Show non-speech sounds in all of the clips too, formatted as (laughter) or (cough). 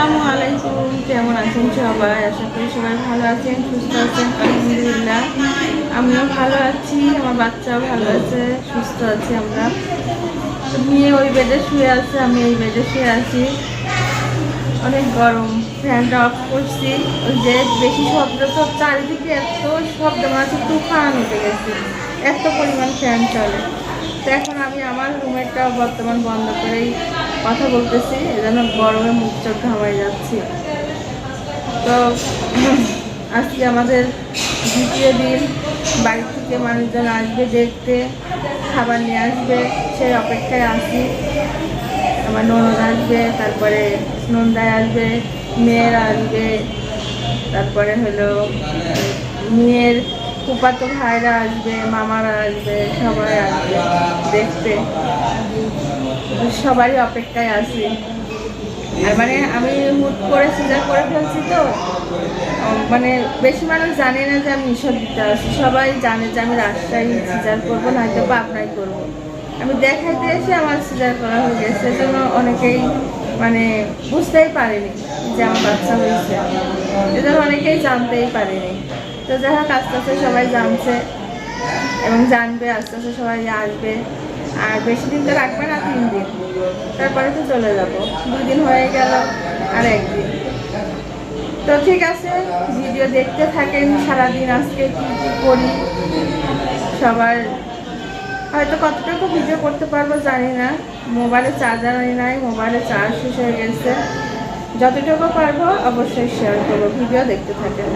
আসসালামু আলাইকুম। কেমন আছেন সবাই? আশা করি সবাই ভালো আছেন, সুস্থ আছেন, আলহামদুলিল্লাহ। আমিও ভালো আছি, আমার বাচ্চাও ভালো আছে, সুস্থ আছি আমরা। মেয়ে ওই বেডে শুয়ে আছে, আমি এই বেডে শুয়ে আছি। অনেক গরম ফ্যানটা অফ করছি। ওই যে বেশি শব্দ তো চারিদিকে এত শব্দ, মনে হচ্ছে তুফান উঠে গেছে। এত পরিমাণ ফ্যান চলে। তো এখন আমি আমার রুমেরটা বর্তমান বন্ধ করেই কথা বলতেছি, যেন গরমে মুখ চোখ ঘামাই যাচ্ছি। তো, (laughs) আজকে আমাদের দ্বিতীয় দিন, বাড়ি থেকে মানুষজন আসবে দেখতে, খাবার নিয়ে আসবে, সেই অপেক্ষায় আসি আমার ননদ আসবে, তারপরে নন্দায় আসবে, মেয়েরা আসবে, তারপরে হলো মেয়ের ফুপাতো ভাইরা আসবে, মামারা আসবে, সবাই আসবে দেখতে। সবারই অপেক্ষায় আছি। আর মানে আমি হুট করে সিজার করে ফেলছি তো। মানে বেশি মানুষ জানে না যে আমি ঈশ্বর দিতে আসি সবাই জানে যে আমি রাস্তায় সিজার করব নয়তো পাবনাই করব। আমি দেখাইতে এসে আমার সিজার করা হয়ে গেছে। সেজন্য অনেকেই মানে বুঝতেই পারেনি যে আমার বাচ্চা হয়েছে। এজন্য অনেকেই জানতেই পারেনি। তো যাই হোক, আস্তে আস্তে সবাই জানছে এবং জানবে, আস্তে আস্তে সবাই আসবে। আর বেশি দিন তো রাখবে না, তিন দিন। তারপরে তো চলে যাব। দুই দিন হয়ে গেল আর একদিন। তো ঠিক আছে, ভিডিও দেখতে থাকেন সারাদিন আজকে কী কী করি। সবার হয়তো কতটুকু ভিডিও করতে পারব জানি না। মোবাইলে চার্জার নাই, মোবাইলে চার্জ শেষ হয়ে গেছে। যতটুকু পারব অবশ্যই শেয়ার করব, ভিডিও দেখতে থাকেন।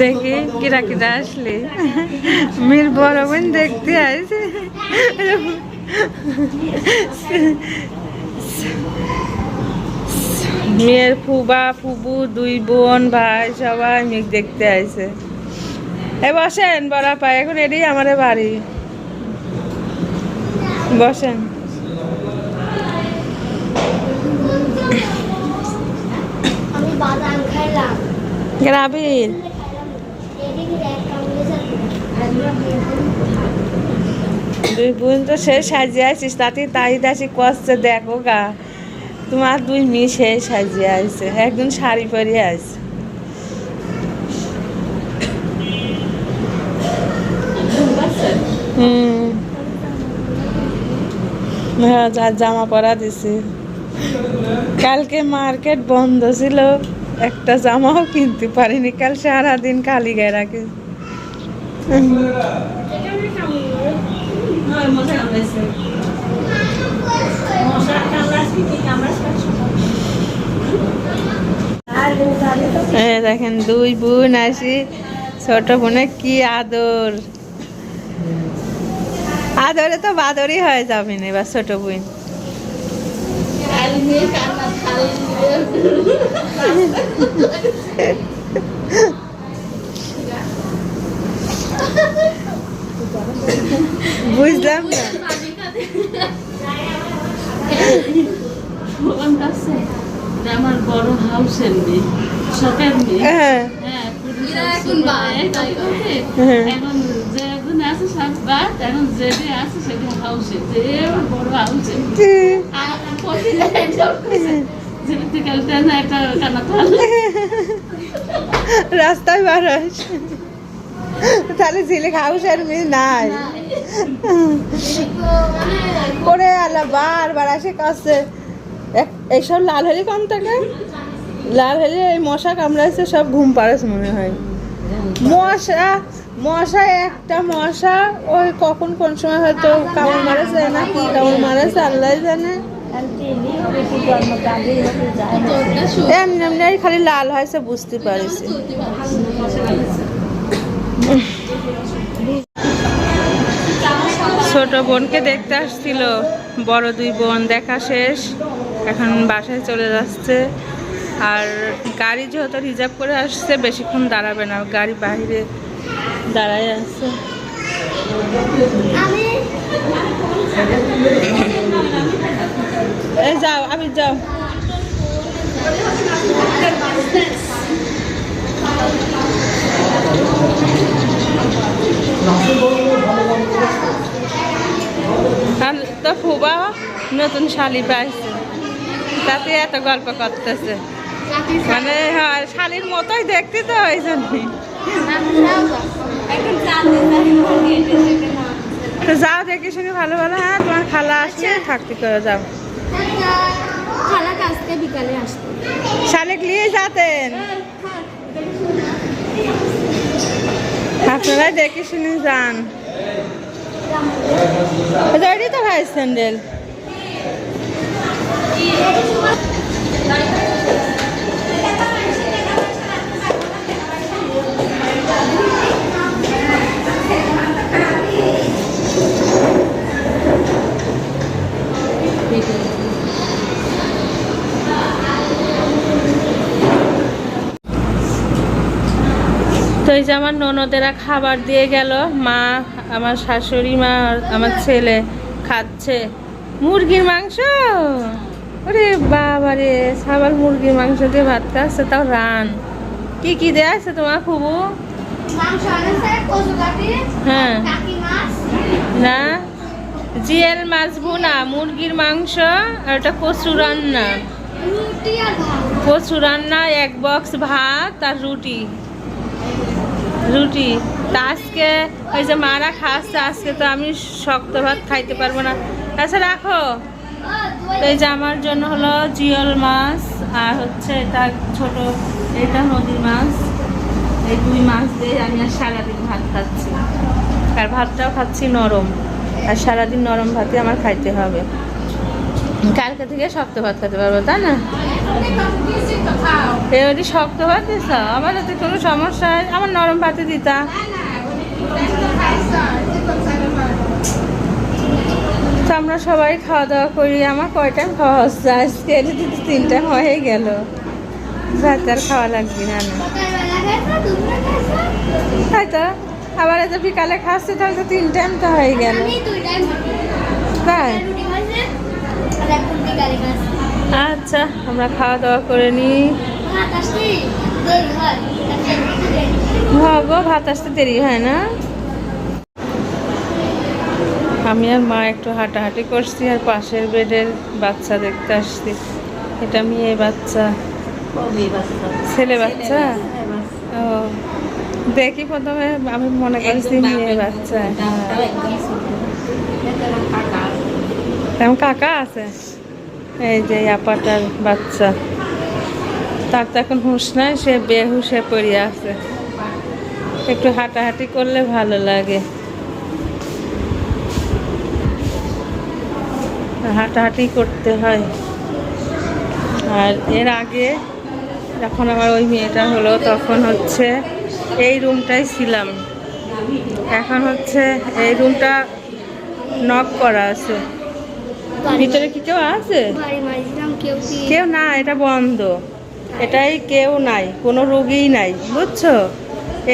দেখি কিরা কিরা আসলে। মির বড় বোন দেখতে আসে মেয়ের ফুবা ফুবু দুই বোন ভাই সবাই মেঘ দেখতে আসে এ বসেন বড়া পাই এখন এটাই আমার বাড়ি। বসেন। বাদাম খাইলাম। কামড়েছে দুই বোন তো সে সাজিয়ে আছিস তাতে তাই দাসি কষ্টে দেখো গা। তোমার দুই মেয়ে সে সাজিয়ে আছে একজন শাড়ি পরিয়ে আছে হ্যাঁ যা, জামা পরা দিছি। কালকে মার্কেট বন্ধ ছিল, একটা জামাও কিনতে পারিনি, কাল সারাদিন খালি গায়ে রাখি দেখেন দুই বোন আসি। ছোট বোনে কি আদর। আদরে তো বাদরই হয়ে যাবে এবার ছোট বোন বুঝলাম না ভগবান কাছে এটা আমার বড় হাউসের মেয়ে শখের মেয়ে হ্যাঁ হ্যাঁ পুরুষ এখন হ্যাঁ। এখন যে এখন আছে সব বাদ এখন যেটি আছে হাউসে যে বড় হাউসে রাস্তায় বার তাহলে ঝিলিক হাউসের মেয়ে নাই। করে আলা বারবার আসে কাছে। এইসব লাল হলি কম থাকে? লাল হলি এই মশা কামড়াইছে সব ঘুম পাড়াছে মনে হয়। মশা মশা, একটা মশা, ওই কখন কোন সময় হয়তো কামড় মারেছে না, কি কামড় মারেছে আল্লাহ জানে। এমনি এমনি খালি লাল হয়েছে, বুঝতে পারিছি। ছোট বোনকে দেখতে আসছিল, বড় দুই বোন, দেখা শেষ। এখন বাসায় চলে যাচ্ছে। আর গাড়ি যেহেতু রিজার্ভ করে আসছে, বেশিক্ষণ দাঁড়াবে না, গাড়ি বাইরে দাঁড়ায় আছে। যাও আমি যাও। তো ফুবা নতুন শালি পাইছে। তাতে এত গল্প করতেছে। মানে হ্যাঁ, শালির মতোই দেখতে তো ওই জন্যই তো যাও দেখে শুনে ভালো ভালো হ্যাঁ তোমার খালা আসলে থাকতে করে যাও শালিক নিয়ে যাতেন আপনারা দেখে শুনে যান। রেডি তো ভাই স্যান্ডেল। এই যে আমার ননদেরা খাবার দিয়ে গেল। মা আমার শাশুড়ি মা আর আমার ছেলে খাচ্ছে। মুরগির মাংস? ওরে বাবারে সাবাল মুরগির মাংস দিয়ে ভাত খাচ্ছে তাও রান। কি কি দেয়া আছে তোমার খুবু হ্যাঁ। না? জিয়েল মাছ ভুনা মুরগির মাংস আর ওটা কচু রান্না। কচু রান্না এক বক্স ভাত আর রুটি। রুটি। তা আজকে ওই যে মারা খাচ্ছে, আজকে তো আমি শক্ত ভাত খাইতে পারব না। আচ্ছা রাখো। এই যে আমার জন্য হলো জিওল মাছ, আর হচ্ছে এটা ছোট, এটা নদীর মাছ। এই দুই মাছ দিয়ে আমি আর সারাদিন ভাত খাচ্ছি। আর ভাতটাও খাচ্ছি নরম। আর সারাদিন নরম ভাতই আমার খাইতে হবে। কালকে থেকে শক্ত ভাত খেতে পারব, তাই না? এ যদি শক্ত ভাত দিস আমার যাতে কোনো সমস্যা হয় আমার নরম ভাতে দিতা। তো আমরা সবাই খাওয়া দাওয়া করি আমার কয় টাইম খাওয়া হচ্ছে আজকে তো তিন টাইম হয়ে গেল ভাত আর খাওয়া লাগবে না না তাই তো? আবার এত বিকালে খাচ্ছে তাহলে তো তিন টাইম তো হয়ে গেল। তাই? আচ্ছা আমরা খাওয়া দাওয়া করে নিই। ভাগো ভাত আসতে দেরি হয় না। আমি আর মা একটু হাঁটাহাঁটি করছি আর পাশের বেডের বাচ্চা দেখতে আসছি। এটা মেয়ে বাচ্চা। ছেলে বাচ্চা? ও দেখি প্রথমে আমি মনে করছি মেয়ে বাচ্চা। তেমন কাকা আছে? এই যে আপাটার বাচ্চা। তার তো এখন হুঁশ নাই, সে বেহুশে পড়ে আছে। একটু হাঁটাহাঁটি করলে ভালো লাগে। হাঁটাহাঁটি করতে হয়। আর এর আগে যখন আমার ওই মেয়েটা হলো, তখন হচ্ছে এই রুমটাই ছিলাম। এখন হচ্ছে এই রুমটা নক করা আছে। ভিতরে কি কেউ আছে? কেউ না এটা বন্ধ। এটাই কেউ নাই কোনো রোগীই নাই বুঝছ?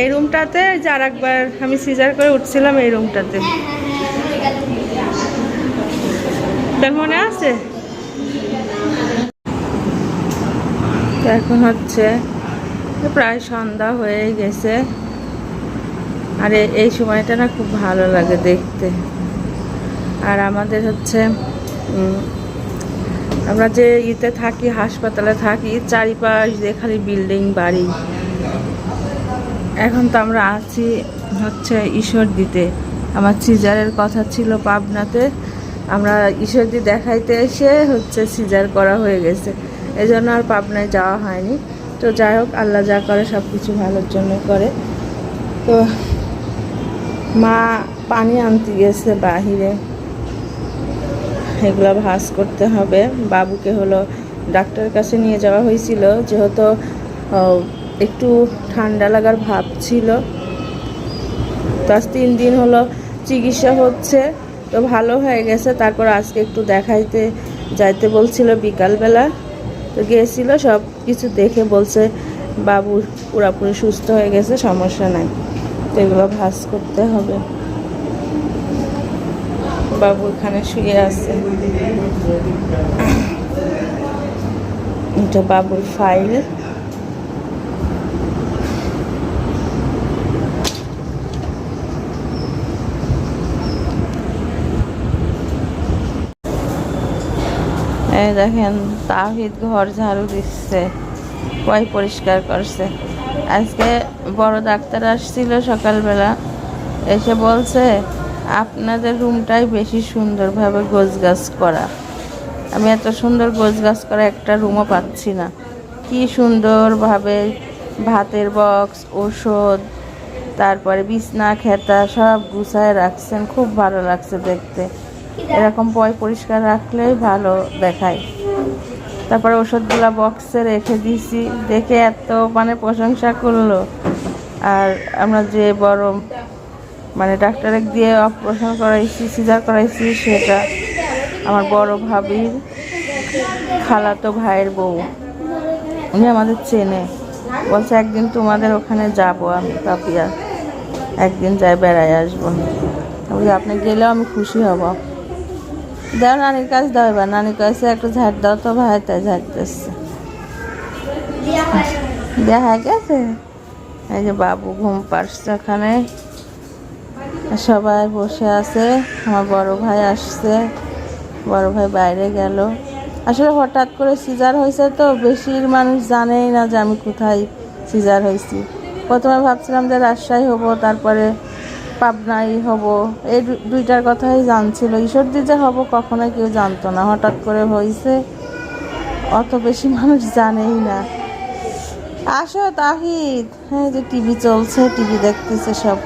এই রুমটাতে যার একবার আমি সিজার করে উঠছিলাম এই রুমটাতে। হ্যাঁ হ্যাঁ হ্যাঁ তার মনে আছে? এখন হচ্ছে প্রায় সন্ধ্যা হয়ে গেছে। আর এই সময়টা না খুব ভালো লাগে দেখতে। আর আমাদের হচ্ছে আমরা যে ইতে থাকি, হাসপাতালে থাকি, চারিপাশ দিয়ে খালি বিল্ডিং, বাড়ি। এখন তো আমরা আছি হচ্ছে ঈশ্বর দিতে আমার সিজারের কথা ছিল পাবনাতে। আমরা ঈশ্বরদি দেখাইতে এসে হচ্ছে সিজার করা হয়ে গেছে। এই জন্য আর পাবনায় যাওয়া হয়নি। তো যাই হোক, আল্লাহ যা করে সব কিছু ভালোর জন্য করে। তো মা পানি আনতে গেছে বাহিরে। এগুলো ভাস করতে হবে। বাবুকে হলো ডাক্তারের কাছে নিয়ে যাওয়া হয়েছিল। যেহেতু একটু ঠান্ডা লাগার ভাব ছিল। তো আজ তিন দিন হলো চিকিৎসা হচ্ছে। তো ভালো হয়ে গেছে। তারপর আজকে একটু দেখাইতে যাইতে বলছিল বিকালবেলা। তো গিয়েছিল সব কিছু দেখে বলছে, বাবু পুরাপুরি সুস্থ হয়ে গেছে, সমস্যা নাই। তো এগুলো ভাস করতে হবে। বাবু এখানে শুয়ে আছে। এটা বাবুর ফাইল এই দেখেন তাহিদ ঘর ঝাড়ু দিচ্ছে। কয় পরিষ্কার করছে। আজকে বড় ডাক্তার আসছিল সকালবেলা। এসে বলছে আপনাদের রুমটাই বেশি সুন্দরভাবে গোছগাছ করা। আমি এত সুন্দর গোছগাছ করা একটা রুমও পাচ্ছি না। কি সুন্দরভাবে ভাতের বক্স ওষুধ তারপরে বিছনা, খেতা সব গুছায় রাখছেন। খুব ভালো লাগছে দেখতে। এরকম পয় পরিষ্কার রাখলেই ভালো দেখায়। তারপরে ওষুধগুলো বক্সে রেখে দিছি। দেখে এত মানে প্রশংসা করল। আর আমরা যে বড় মানে ডাক্তারে দিয়ে অপারেশন করাইছি সিজার করাইছি সেটা আমার বড় ভাবির খালাতো ভাইয়ের বউ। উনি আমাদের চেনে। বলছে একদিন তোমাদের ওখানে যাব আমি পাপিয়া। একদিন যাই বেড়ায় আসব আমি। আপনি গেলেও আমি খুশি হব। দাও নানির কাছে দাও এবার। নানির কাছে একটু ঝাড় দাও তো ভাই তাই ঝাড়তেছে দেখা গেছে? এই যে বাবু ঘুম পাড়ছে ওখানে। সবাই বসে আছে। আমার বড় ভাই আসছে। বড় ভাই বাইরে গেল। আসলে হঠাৎ করে সিজার হয়েছে তো, বেশির মানুষ জানেই না যে আমি কোথায় সিজার হয়েছি। প্রথমে ভাবছিলাম যে রাজশাহী হব, তারপরে পাবনাই হব। এই দুইটার কথাই জানছিল। ঈশ্বরদি যে হব কখনোই কেউ জানতো না। হঠাৎ করে হয়েছে। অত বেশি মানুষ জানেই না। আসো তাহিদ। হ্যাঁ যে টিভি চলছে, টিভি দেখতেছে সব।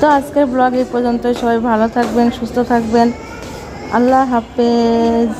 তো আজকের ব্লগ এই পর্যন্ত সবাই ভালো থাকবেন সুস্থ থাকবেন। আল্লাহ হাফেজ।